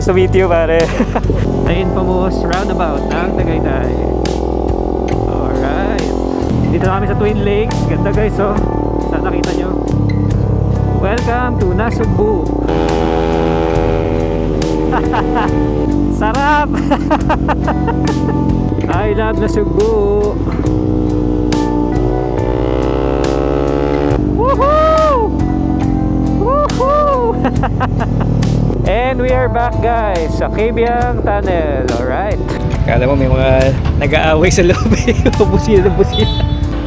Nice to meet you, pare. Ang infamous roundabout ng Tagaytay. Alright. Dito kami sa Twin Lakes. Ganda guys, oh. Sana nakita nyo. Welcome to Nasugbu. Sarap! I love Nasugbu. Woohoo! Woohoo! And we are back guys sa Kabyang Tunnel. Alright. Kala mo may mga nag-aaway sa loob eh. busina ng busina.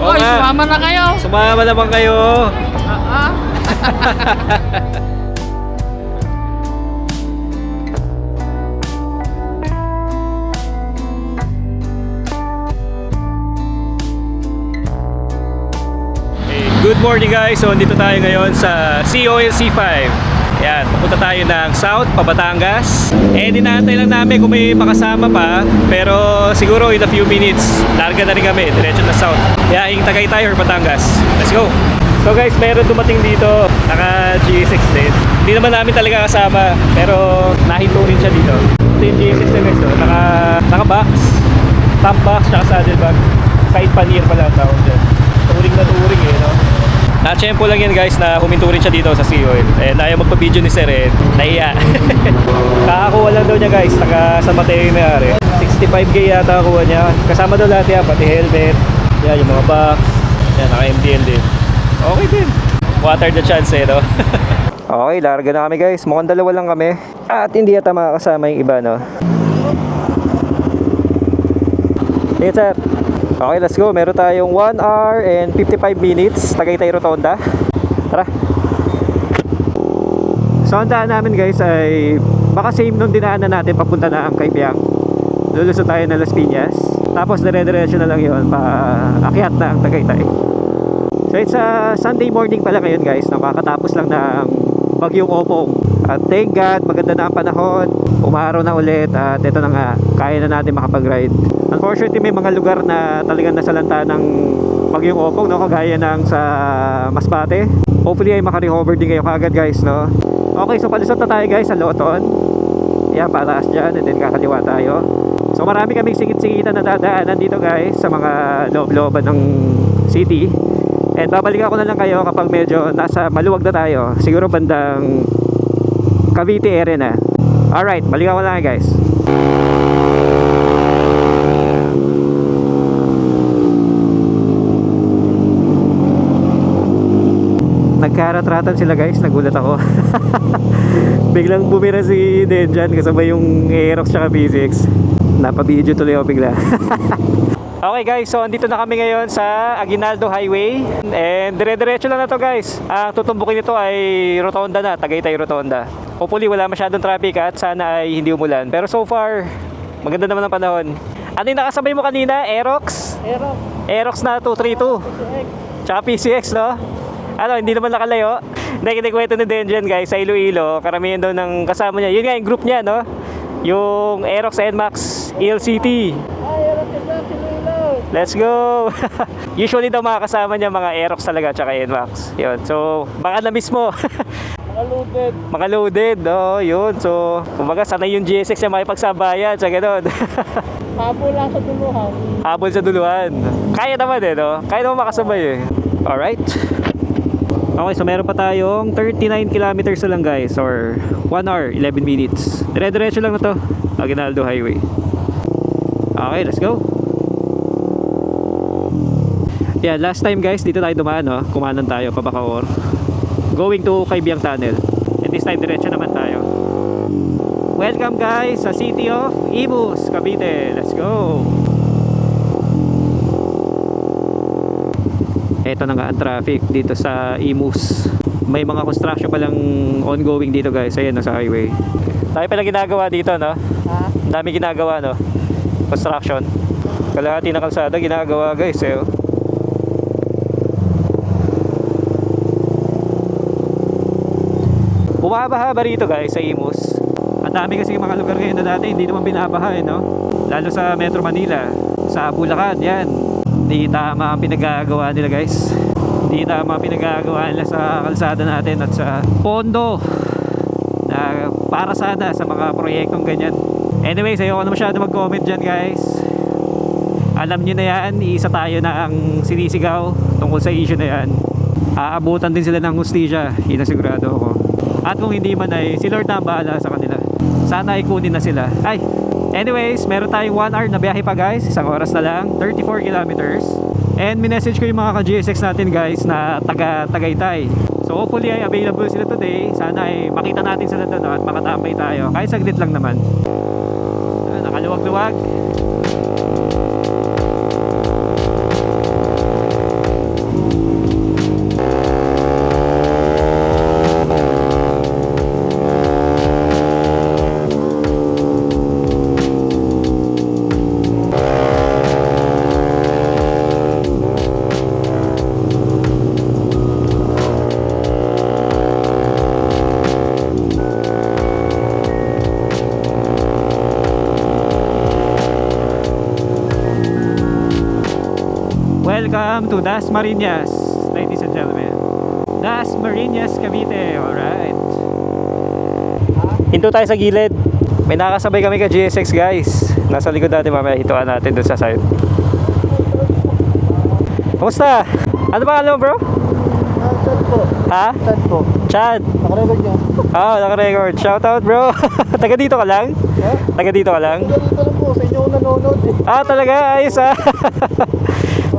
Oo Oy, nga. sumama na kayo. Sumama naman kayo. Ah, ah. Hey, good morning guys. So, dito tayo ngayon sa COLC 5. Yan, papunta tayo ng South, Pabatangas. Eh, dinaantay lang namin kung may makasama pa. Pero siguro in a few minutes, larga na rin kami. Diretso na South. Kaya, hing tagay tayo or Batangas. Let's go! So guys, meron dumating dito. Naka G6 din. Hindi naman namin talaga kasama. Pero nahinto rin siya dito. Ito yung G6 na guys. Oh. Naka, naka box. Top box, tsaka saddle bag. Side pannier pala ang tawag dyan. Turing na turing eh, no? Na-tempo lang yan guys na huminto rin siya dito sa Seoil. Eh, ayaw magpa-video ni Sir eh. Nahiya. Kakakuha lang daw niya guys. Saka sa Mateo yung may-ari. 65k yata kuha niya. Kasama daw lahat yan. Pati helmet. Yan, yung mga box. Yan, naka-MDL din. Okay din. Water the chance eh, no? okay, larga na kami guys. Mukhang dalawa lang kami. At hindi yata makakasama yung iba, no? Sige, sir. Okay, let's go. Meron tayong 1 hour and 55 minutes. Tagaytay Rotonda. Tara. So, ang daan namin guys ay baka same nung dinaanan natin papunta na ang Kaibiyang. Lulusot tayo ng Las Piñas. Tapos dire-diretso na lang yun pa akyat na ang Tagaytay. So it's a Sunday morning pala ngayon guys. Nakakatapos lang ng bagyong opong. At thank God, maganda na ang panahon. Umaraw na ulit at ito na nga, kaya na natin makapag-ride. Unfortunately, may mga lugar na talagang nasalanta ng bagyong opong, no? kagaya ng sa Masbate. Hopefully ay makarecover din kayo kagad guys. No? Okay, so palisot na tayo guys sa Loton. Yan, pataas dyan and then kakaliwa tayo. So marami kaming singit-singitan na dadaanan dito guys sa mga loob-looban ng city. And babalikan ko na lang kayo kapag medyo nasa maluwag na tayo. Siguro bandang Cavite area na. Alright, balikan ko na lang guys. Nagkaratratan sila guys, nagulat ako. Biglang bumira si Denjan kasabay yung Aerox tsaka B6. Napabidyo tuloy ako bigla. Okay guys, so andito na kami ngayon sa Aguinaldo Highway and dire-diretso lang na to guys. Ang tutumbukin nito ay Rotonda na, Tagaytay Rotonda. Hopefully wala masyadong traffic at sana ay hindi umulan. Pero so far, maganda naman ang panahon. Ano yung nakasabay mo kanina? Aerox? Aerox. Aerox na 232. Tsaka PCX, no? Ano, hindi naman nakalayo. Hindi, kwento ni Denjen, guys, sa Iloilo. Karamihan daw ng kasama niya. Yun nga, yung group niya, no? Yung Aerox NMAX ELCT. Ay, Aerox na, Sinuilo. Let's go! Usually daw mga kasama niya mga Aerox talaga, tsaka NMAX. Yun. So, baka na-miss mo. Nakalupit. mga loaded, oh, yun. So, kumbaga, sanay yung GSX niya makipagsabayan, sa ganun. Habo lang sa duluhan. Habol sa duluhan. Kaya naman eh, no? Kaya naman makasabay eh. Alright. Okay, so meron pa tayong 39 kilometers na lang guys or 1 hour, 11 minutes. Dire-diretso lang na to. Aguinaldo Highway. Okay, let's go. Yeah, last time guys, dito tayo dumaan, no? Kumanan tayo, Pabacaor. Going to Kaibiyang Tunnel. And this time, diretso naman tayo. Welcome guys sa City of Imus, Cavite. Let's go. Ito na nga ang traffic dito sa Imus. May mga construction pa lang ongoing dito guys. Ayan, nasa highway. Dami pala ginagawa dito, no? Ha? Dami ginagawa, no? Construction. Kalahati ng kalsada ginagawa guys, eh. oh. Bumabaha ba rito guys sa Imus? Ang dami kasi mga lugar ngayon na dati hindi naman binabaha eh, no? Lalo sa Metro Manila, sa Bulacan, yan. Hindi tama ang pinagagawa nila guys. Hindi tama ang pinagagawa nila sa kalsada natin at sa pondo na para sana sa mga proyektong ganyan. Anyways, ayoko na masyado mag-comment dyan guys. Alam nyo na yan, iisa tayo na ang sinisigaw tungkol sa issue na yan. Aabutan din sila ng hustisya, yun sigurado ako. At kung hindi man ay, si Lord na ang bahala sa kanila. Sana ay kunin na sila. Ay, anyways, meron tayong 1 hour na biyahe pa guys, isang oras na lang, 34 kilometers. And minessage ko yung mga ka-GSX natin guys na taga Tagaytay. So hopefully ay available sila today. Sana ay makita natin sila doon at makatambay tayo. Kahit saglit lang naman. Nakaluwag-luwag. To Das Marinas, ladies and gentlemen. Das Marinas, Cavite. Alright. Hinto tayo sa gilid. May nakasabay kami ka GSX guys. Nasa likod natin mamaya hituan natin dun sa side. Kumusta? Ano ba alam mo bro? Ah, chat po. Ha? Chat po. Chad. Nakarecord niya. Oh, naka-record. Shoutout bro. Taga dito ka lang? Ha? Taga dito ka lang? Ganito lang po. Sa inyo nanonood eh. Ah, talaga? Ayos ah.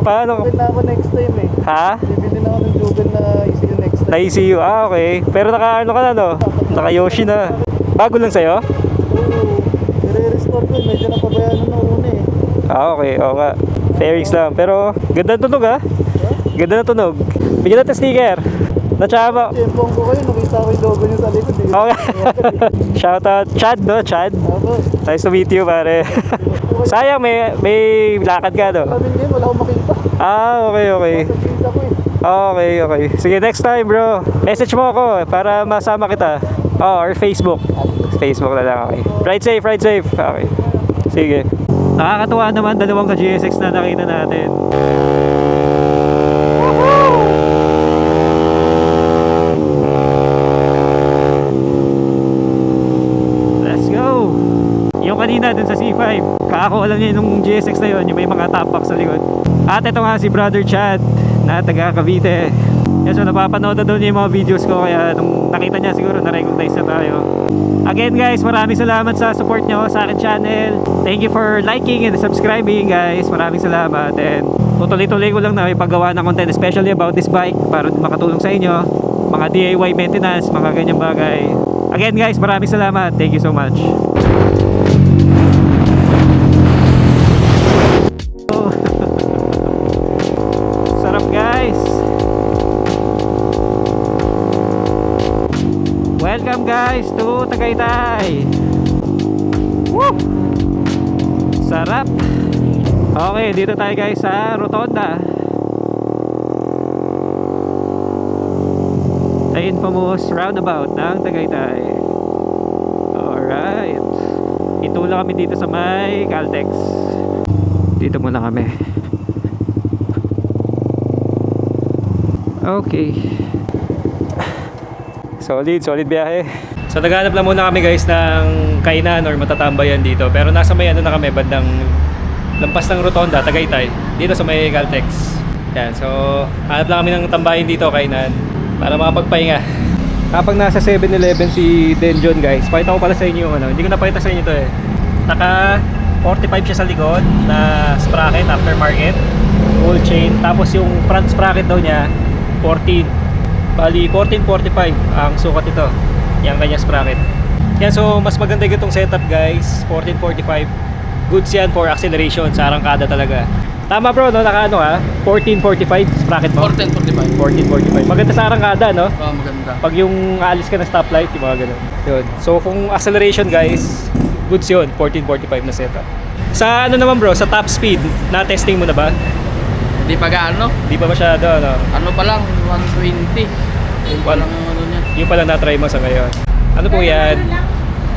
Paano? Bibili na ako next time eh. Ha? Bibili na ako ng Juven na ECU next time. Na-ECU. Ah, okay. Pero naka ano ka na no? Naka Yoshi na. Bago lang sa'yo? Oo. Nire-restore ko eh. Medyo napabayaan na una eh. Ah, okay. Oo nga. Fairings lang. Pero ganda tunog ah. Ganda ng tunog. Bigyan natin sticker. Nachama. Siyempong ko kayo. Nakita ko yung logo niyo sa likod eh. Okay. Shoutout. Chad no? Chad. Tapos. Nice to meet you pare. Sayang may may lakad ka no? Sabi niya, wala akong makita. Ah, okay, okay. Eh. Okay, okay. Sige, next time bro. Message mo ako para masama kita. Oh, or Facebook. Facebook na lang, okay. Ride safe, ride safe. Okay. Sige. Nakakatuwa naman dalawang ka-GSX na nakita natin. Let's go! Yung kanina dun sa C5, kako lang niya nung GSX na yun, yung may mga box sa likod. At ito nga si Brother Chad na taga Cavite. Yan, so napapanood na niya yung mga videos ko kaya nung nakita niya siguro na-recognize na tayo. Again guys, maraming salamat sa support niyo sa akin channel. Thank you for liking and subscribing guys. Maraming salamat and tutuloy-tuloy ko lang na may paggawa ng content especially about this bike para makatulong sa inyo. Mga DIY maintenance, mga ganyang bagay. Again guys, maraming salamat. Thank you so much. Oh. Welcome guys to Tagaytay. Woo! Sarap. Okay, dito tayo guys sa Rotonda. Sa infamous roundabout ng Tagaytay. Alright. Itula kami dito sa may Caltex. Dito muna kami. Okay. Solid, solid biyahe. So naghanap lang muna kami guys ng kainan or matatambayan dito. Pero nasa may ano na kami, bandang lampas ng Rotonda, Tagaytay. Dito sa may Caltex. Yan, so hanap lang kami ng tambayan dito, kainan. Para makapagpahinga. Kapag nasa 7-Eleven si Denjon guys, pakita ko pala sa inyo ano. Hindi ko napakita sa inyo to eh. Naka 45 siya sa likod na sprocket aftermarket. Full chain. Tapos yung front sprocket daw niya, 14. Bali, 1445 ang sukat ito. Yung kanya sprocket. Yan, so mas maganda itong setup guys. 1445. Goods yan for acceleration sa arangkada talaga. Tama bro, no? Naka ano ha? 1445 sprocket mo? 1445. 1445. Maganda sa arangkada, no? Oh, maganda. Pag yung aalis ka ng stoplight, yung mga ganun. Yun. So kung acceleration guys, goods yun. 1445 na setup. Sa ano naman bro, sa top speed, na-testing mo na ba? Hindi pa gaano. Di ba masyado, ano? Ano pa lang, 120. Yung pa lang ang ano niya. Yung pala na-try mo sa ngayon. Ano po yan? Ano lang,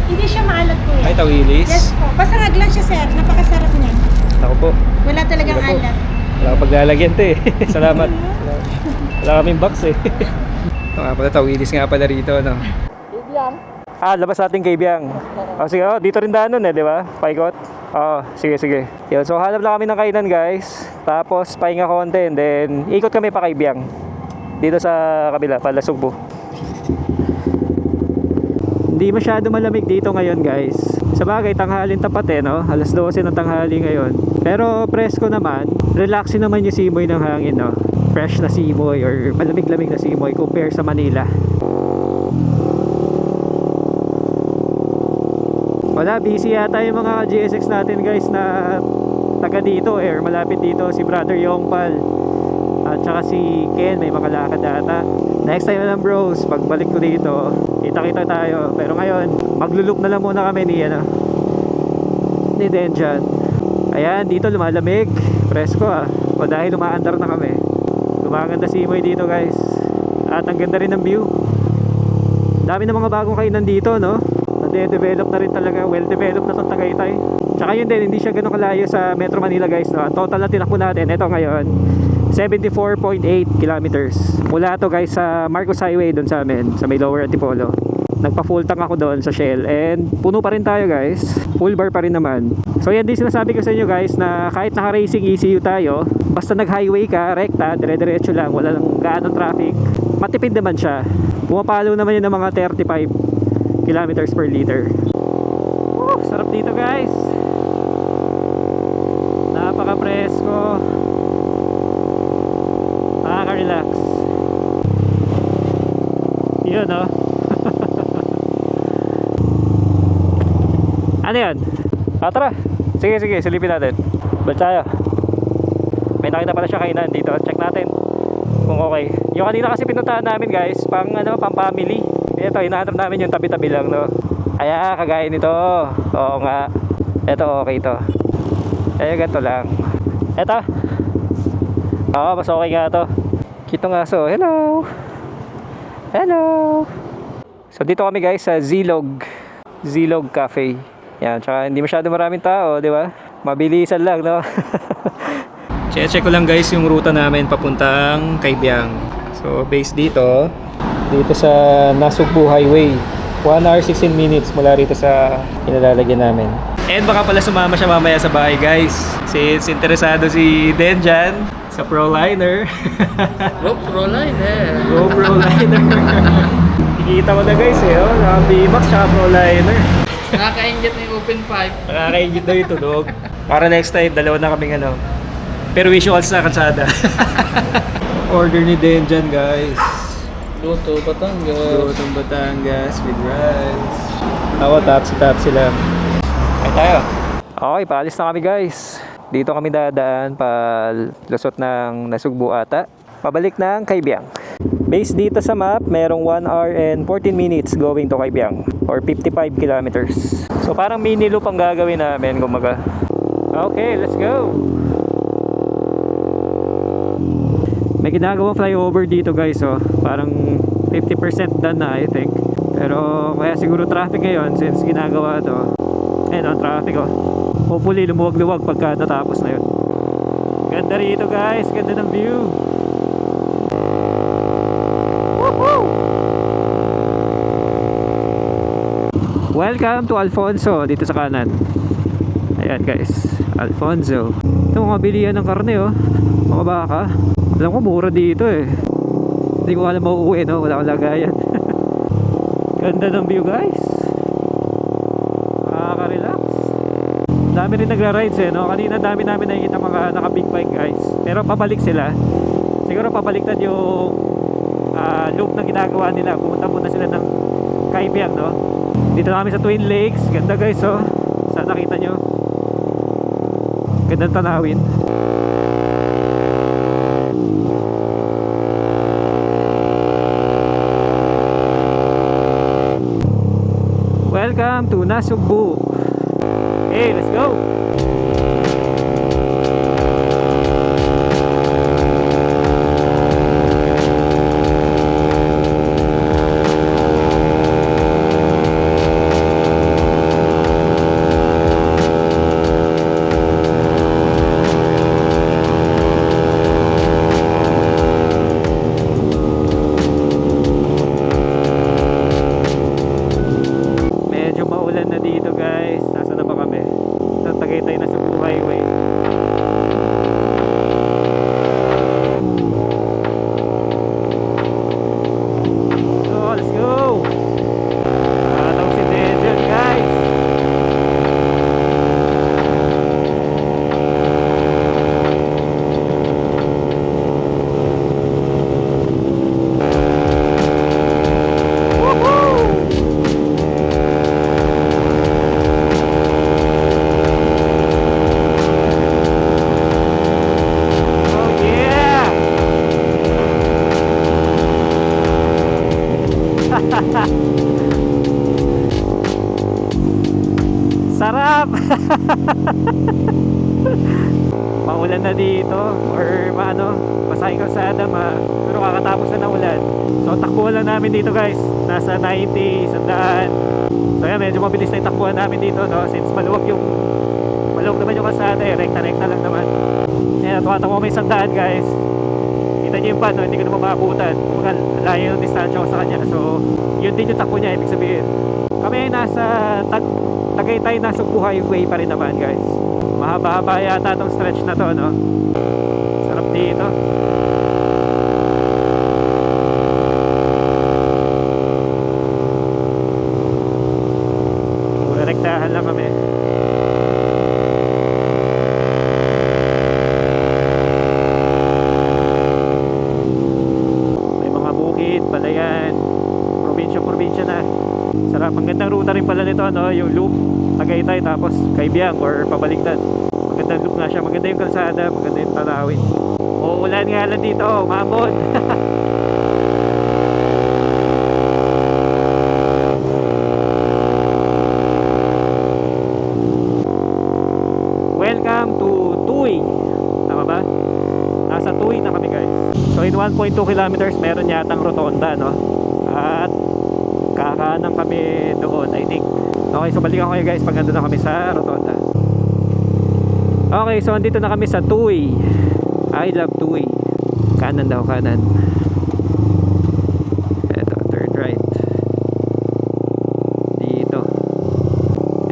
Hindi siya maalat po Ay, yan. tawilis. Yes po. Basangag lang siya sir. Napakasarap niya. Ako po. Wala talagang po. alat. Wala akong paglalagyan to eh. Salamat. Wala kaming box eh. Ito nga pala, tawilis nga pala rito, no? Big lang. Ah, labas natin kay Biang. Oh, sige, oh, dito rin daan nun eh, di ba? Paikot. Oo, sige, sige. Yun, so hanap lang kami ng kainan guys. Tapos pahinga konti and then ikot kami pa kay Biang. Dito sa kabila, pala Sugbo. Hindi masyado malamig dito ngayon guys. Sa bagay, tanghalin tapat eh, no? Alas 12 ng tanghali ngayon. Pero presko naman, relaxing naman yung simoy ng hangin, no? Fresh na simoy or malamig-lamig na simoy compare sa Manila. Wala, busy yata yung mga GSX natin guys na taga dito eh, or malapit dito. Si Brother Yongpal at saka si Ken, may makalakad ata. Next time na lang bros, pagbalik ko dito, kita-kita tayo. Pero ngayon, maglulup na lang muna kami ni, ano, ni Denjan. Ayan, dito lumalamig. Presko ah. O dahil umaandar na kami. Gumaganda si Imoy dito guys. At ang ganda rin ng view. Dami ng mga bagong kainan dito, no? Nade-develop na rin talaga. Well-developed na itong Tagaytay. Tsaka yun din, hindi siya ganun kalayo sa Metro Manila guys, no? Total na tinakbo natin, ito ngayon, 74.8 kilometers. Mula to guys sa Marcos Highway doon sa amin, sa may Lower Antipolo. Nagpa full tank ako doon sa Shell and puno pa rin tayo guys. Full bar pa rin naman. So yan din sinasabi ko sa inyo guys na kahit naka-racing ECU tayo, basta nag-highway ka, rekta, dire-diretso lang, wala lang gaano traffic, matipid naman siya. Pumapalo naman yun ng mga 35 kilometers per liter. Woo, sarap dito guys. Napaka-presko. Nakaka-relax. Yun no. ano yan? Ah, tara. Sige, sige. Silipin natin. Bal tayo. May nakita pala siya kainan dito. Check natin kung okay. Yung kanina kasi pinuntahan namin guys, pang ano, pang family. Ito, hinahanap namin yung tabi-tabi lang, no? Aya, kagaya nito. Oo nga. Ito, okay to. Eh, ganito lang. Ito. Oo, mas okay nga to. Kitong aso. Hello. Hello. So, dito kami guys sa Zilog. Zilog Cafe. Yan, tsaka hindi masyado maraming tao, di ba? Mabilisan lang, no? Check ko lang guys yung ruta namin papuntang Kaibyang. So, base dito, dito sa Nasugbu Highway. 1 hour 16 minutes mula rito sa kinalalagyan namin. And baka pala sumama siya mamaya sa bahay guys. Since interesado si Denjan sa Proliner. GoPro line eh. GoPro Liner. Kikita ko na guys eh, oh, naka VMAX tsaka Proliner. Nakaka-inject na yung open pipe. Nakakaingit daw yung tunog. Para next time, dalawa na kaming ano. Pero visuals sa katsada. Order ni Denjan guys. Luto, Batangas. Lutong Batangas with rice. Ako, tapsi-tapsi lang. Ay tayo. Okay, paalis na kami guys. Dito kami dadaan pa lusot ng Nasugbu ata. Pabalik ng Kaibyang. Base dito sa map, merong 1 hour and 14 minutes going to Kaibyang or 55 kilometers. So parang mini loop ang gagawin namin kumaga. Okay, let's go. May ginagawang flyover dito guys oh. Parang 50% done na I think. Pero kaya siguro traffic ngayon since ginagawa to. Ayun oh, traffic oh. Hopefully lumuwag-luwag pagka natapos na yun. Ganda rito guys, ganda ng view. Woohoo! Welcome to Alfonso dito sa kanan. Ayan guys, Alfonso. Ito mga bilihan ng karne oh. Mga baka. Alam ko mura dito eh. Hindi ko alam mauuwi no, wala akong lagayan. Ganda ng view guys. Nakaka-relax. Dami rin nagra-rides eh no. Kanina dami namin nakikita mga naka big bike guys. Pero pabalik sila. Siguro pabaliktad yung ah, loop na ginagawa nila. Pumunta muna sila ng Kaibiyang no. Dito kami sa Twin Lakes. Ganda guys oh. Sana nakita nyo. Gandang tanawin. Welcome to Nasugbu. Hey, let's go. Namin dito guys. Nasa 90, 100. So yan, medyo mabilis na yung takbuhan namin dito no since maluwag yung maluwag naman yung kalsada eh, rekta-rekta lang naman. Ayan, tumatakbo kami isang daan guys. Kita niyo yung van, no? hindi ko naman maabutan. Kumbaga, layo yung distansya ko sa kanya. So, yun din yung takbo niya, ibig sabihin. Kami ay nasa tag Tagaytay na Subu Highway pa rin naman guys. Mahaba-haba yata tong stretch na to, no? Sarap dito. Rektahan lang kami. May mga bukid, palayan, probinsya-probinsya na. Sarap, ang gandang ruta rin pala nito, no? yung loop, Tagaytay, tapos Kaibiyang or pabaliktad. Magandang loop nga siya, maganda yung kalsada, maganda yung talawin. Uulan nga lang dito, umabon. Welcome to Tuy. Tama ba? Nasa Tuy na kami guys. So in 1.2 kilometers meron yatang rotonda no. At kakanan kami doon I think. Okay so balikan ko kayo guys pag na kami sa rotonda. Okay so andito na kami sa Tuy. I love Tuy. Kanan daw kanan. Eto turn right. Dito.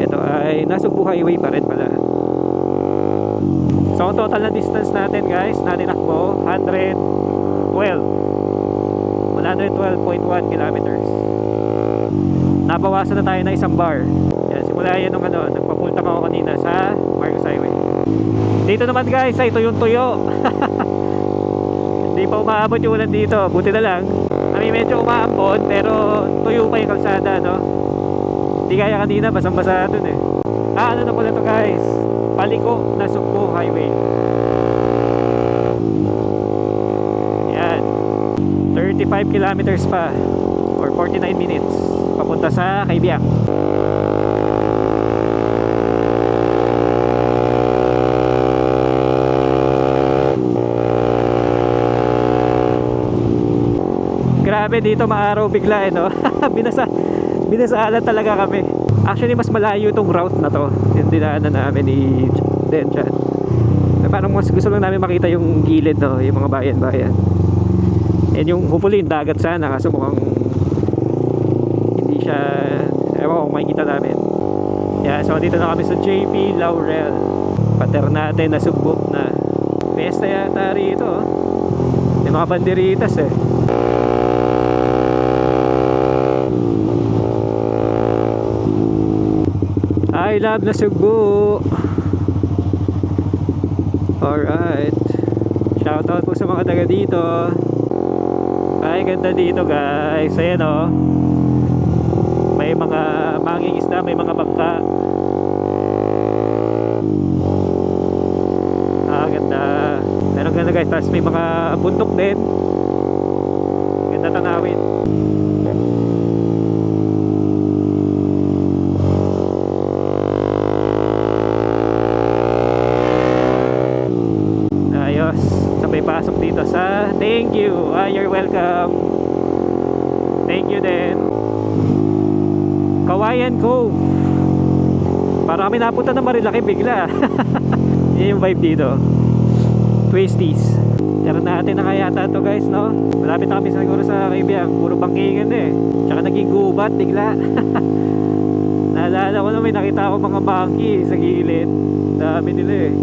Ito ay nasa Highway pa rin pala. So ang total na distance natin guys, na tinakbo 112. 112.1 kilometers. Nabawasan na tayo na isang bar. Yan, simula yan nung ano, nagpapunta ako kanina sa Marcos Highway. Dito naman guys, ay tuyong tuyo. Hindi pa umaabot yung ulan dito, buti na lang. Kami medyo umaambon, pero tuyo pa yung kalsada, no? Hindi kaya kanina, basang-basa dun eh. Ah, ano na pala to guys? Paliko na Sugbo Highway. Yan. 35 kilometers pa or 49 minutes papunta sa Kaibiyang. Grabe dito maaraw bigla eh no. Binasa binasaalan talaga kami. Actually mas malayo tong route na to. Yung dinaanan namin ni Den Chan. Na Parang mas gusto lang namin makita yung gilid no, yung mga bayan-bayan. And yung hopefully yung dagat sana kaso mukhang siya ewan ko makikita namin. Yeah, so dito na kami sa JP Laurel. Pater natin na sugbok na. Fiesta yata rito. oh. May mga banderitas eh. I love na Cebu. Alright. Shoutout po sa mga taga dito. Ay, ganda dito guys. Ayan o. May mga manging isda, may mga bangka. Ah, ganda. Pero ganda guys. Tapos may mga bundok din. Ganda tanawin. Ayos. Sabay pasok dito sa thank you. Ah, you're welcome. Thank you din. Kawayan Cove. Para kami napunta na Marilaki bigla. Yan yung vibe dito. Twisties. Tara natin na kaya to guys, no? Malapit na kami siguro sa Kaibiyang. Puro bangkingan eh. Tsaka naging gubat bigla. Naalala ko na may nakita ako mga monkey sa gilid. Dami nila eh.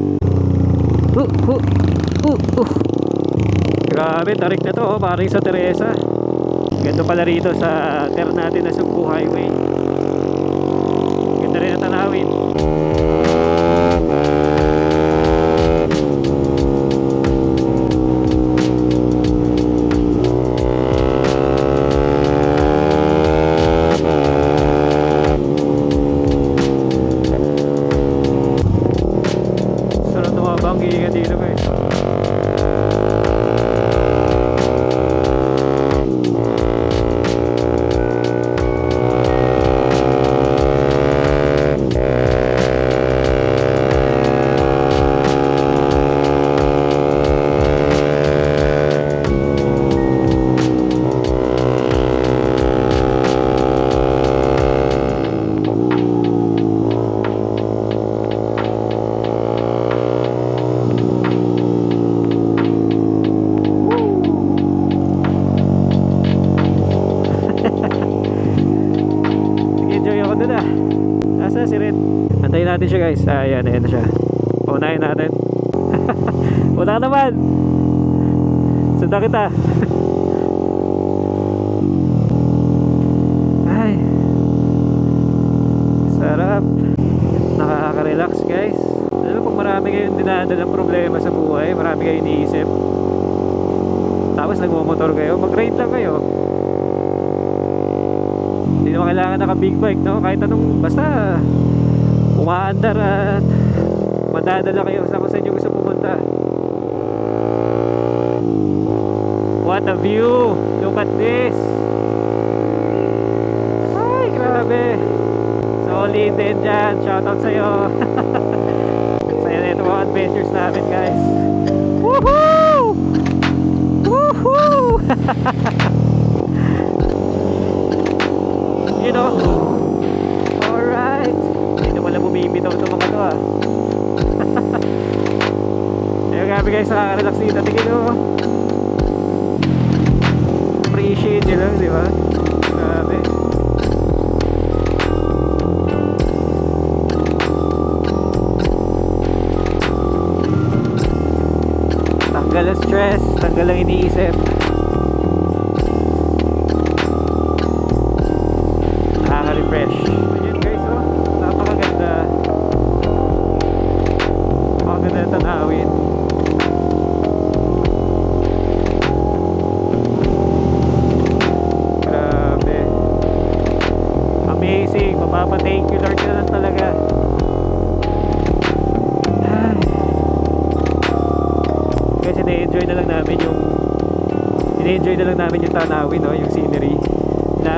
Uh, uh, uh, uh. Grabe, tarik na to, oh, parang sa Teresa. Ganda pala rito sa ter natin na Sugbo Highway. Guys. Ayan, ayan na siya. Paunahin natin. Ka naman. Sundan kita. Ay. Sarap. Nakaka-relax guys. Alam mo kung marami kayong dinadalang problema sa buhay, marami kayong iniisip. Tapos nagmumotor kayo, mag-ride lang kayo. Hindi naman kailangan naka big bike, no? Kahit anong, basta umaandar at madadala kayo sa kung saan nyo gusto pumunta. What a view! Look at this! Ay, grabe! Solid din dyan. Shoutout sa'yo. Saya na ito mga adventures namin, guys. Woohoo! Woohoo! you know? Grabe guys, nakaka-relax dito. Tingin mo. Appreciate nyo lang, di ba? Grabe. Tanggal ang stress, tanggal ang iniisip. Nakaka-refresh.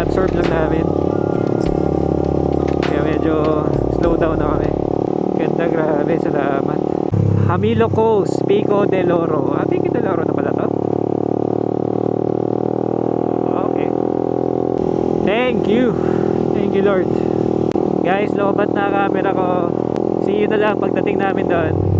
Ina-absorb lang namin. Kaya medyo slow down na kami. Ganda, grabe, salamat. Hamilo Coast, Pico de Loro. Ah, Pico de Loro na pala to? Okay. Thank you. Thank you, Lord. Guys, lobat na camera ko. See you na lang pagdating namin doon.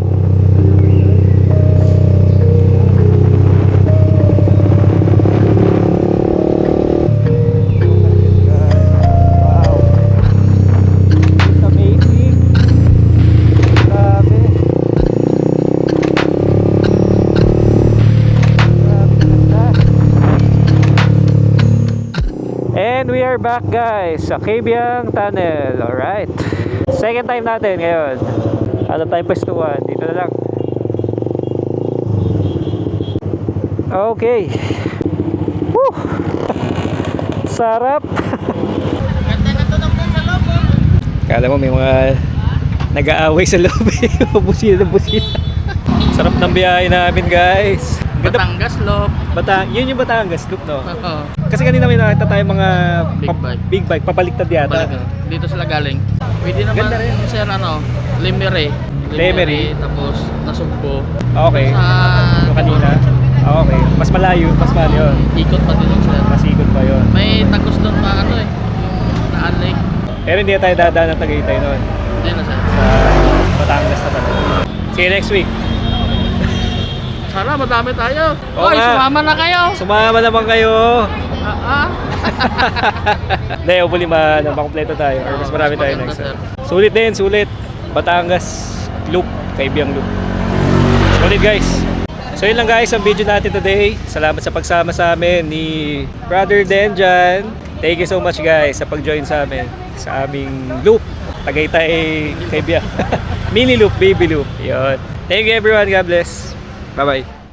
Are back guys sa Kabyang Tunnel. Alright. Second time natin ngayon. Ano tayo pwestuhan? Dito na lang. Okay. Woo! Sarap. Ganda na to ng sa loob. oh. Kala mo may mga nag-aaway sa loob eh. busina na busina. Sarap ng biyahe namin guys. Ganda. Batangas loob. Batang, yun yung Batangas loop no? Oo. Kasi kanina may nakita tayo mga Big pa- bike. big bike, papaliktad yata. Balik, oh. Dito sila galing. Pwede naman Ganda rin. sir ano, Limere. Lemery. Tapos Nasugbo. Okay. Sa Yung kanina. Ah, okay. Mas malayo, mas malayo. Ikot pa din sir. Masikot pa yun. May tagos doon pa ano eh. Yung Naan Lake. Pero hindi na tayo dadaan ng Tagaytay noon. Hindi na sir. Sa Batangas na talaga. See you next week. Sana madami tayo. Oo Oy, nga. sumama na kayo. Sumama naman kayo. Ah, ah. Hindi, hopefully ma na makompleto tayo or mas marami tayo next time. Sulit din, sulit. Batangas Loop, Kaibiyang Loop. Sulit guys. So yun lang guys ang video natin today. Salamat sa pagsama sa amin ni Brother Denjan. Thank you so much guys sa pag-join sa amin sa aming loop. Tagaytay Kaibiyang. Mini loop, baby loop. Yun. Thank you everyone. God bless. Bye-bye.